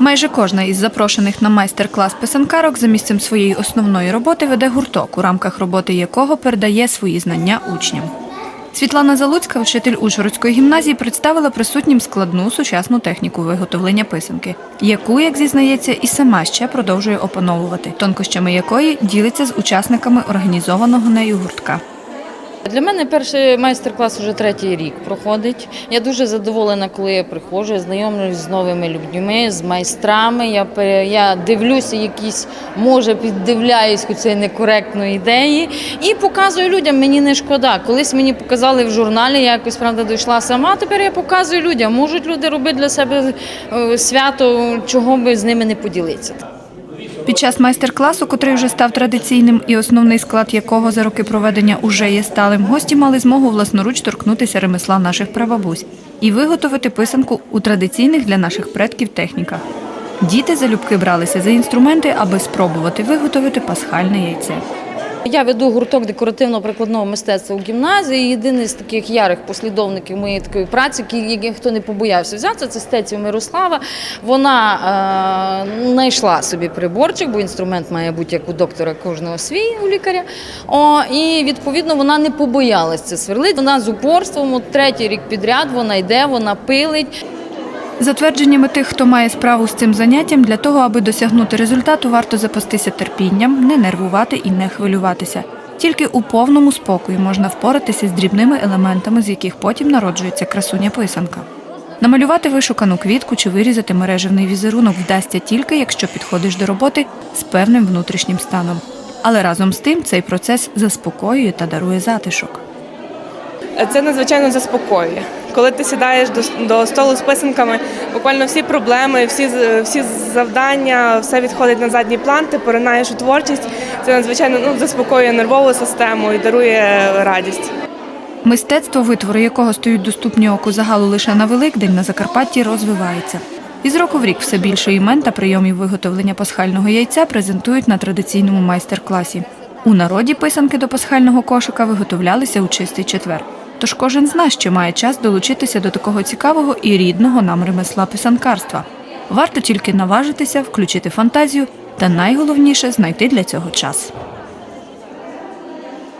Майже кожна із запрошених на майстер-клас писанкарок за місцем своєї основної роботи веде гурток, у рамках роботи якого передає свої знання учням. Світлана Залуцька, вчитель Ужгородської гімназії, представила присутнім складну сучасну техніку виготовлення писанки, яку, як зізнається, і сама ще продовжує опановувати, тонкощами якої ділиться з учасниками організованого нею гуртка. Для мене перший майстер-клас вже третій рік проходить. Я дуже задоволена, коли я приходжу, я знайомлюсь з новими людьми, з майстрами. Я, я дивлюся, якісь, може, піддивляюсь хоч це некоректної ідеї і показую людям, мені не шкода. Колись мені показали в журналі, я якось правда дійшла сама. Тепер я показую людям. Можуть люди робити для себе е, свято, чого би з ними не поділитися. Під час майстер-класу, котрий вже став традиційним і основний склад якого за роки проведення уже є сталим, гості мали змогу власноруч торкнутися ремесла наших прабабусь і виготовити писанку у традиційних для наших предків техніках. Діти залюбки бралися за інструменти, аби спробувати виготовити пасхальне яйце. Я веду гурток декоративно-прикладного мистецтва у гімназії. Єдиний з таких ярих послідовників моєї такої праці, який хто не побоявся взяти, це Стеців Мирослава. Вона е, знайшла собі приборчик, бо інструмент має бути як у доктора кожного свій у лікаря. О, і відповідно вона не побоялась це сверлити. Вона з упорством, от третій рік підряд вона йде, вона пилить. За твердженнями тих, хто має справу з цим заняттям, для того, аби досягнути результату, варто запастися терпінням, не нервувати і не хвилюватися. Тільки у повному спокої можна впоратися з дрібними елементами, з яких потім народжується красуня писанка. Намалювати вишукану квітку чи вирізати мережевний візерунок вдасться тільки, якщо підходиш до роботи з певним внутрішнім станом. Але разом з тим цей процес заспокоює та дарує затишок. Це надзвичайно заспокоює. Коли ти сідаєш до, до столу з писанками, буквально всі проблеми, всі, всі завдання, все відходить на задній план, ти поринаєш у творчість. Це надзвичайно ну, заспокоює нервову систему і дарує радість. Мистецтво, витвори якого стають доступні оку загалу лише на Великдень на Закарпатті, розвивається. Із року в рік все більше імен та прийомів виготовлення пасхального яйця презентують на традиційному майстер-класі. У народі писанки до пасхального кошика виготовлялися у чистий четвер. Тож кожен з нас ще має час долучитися до такого цікавого і рідного нам ремесла писанкарства. Варто тільки наважитися, включити фантазію та найголовніше знайти для цього час.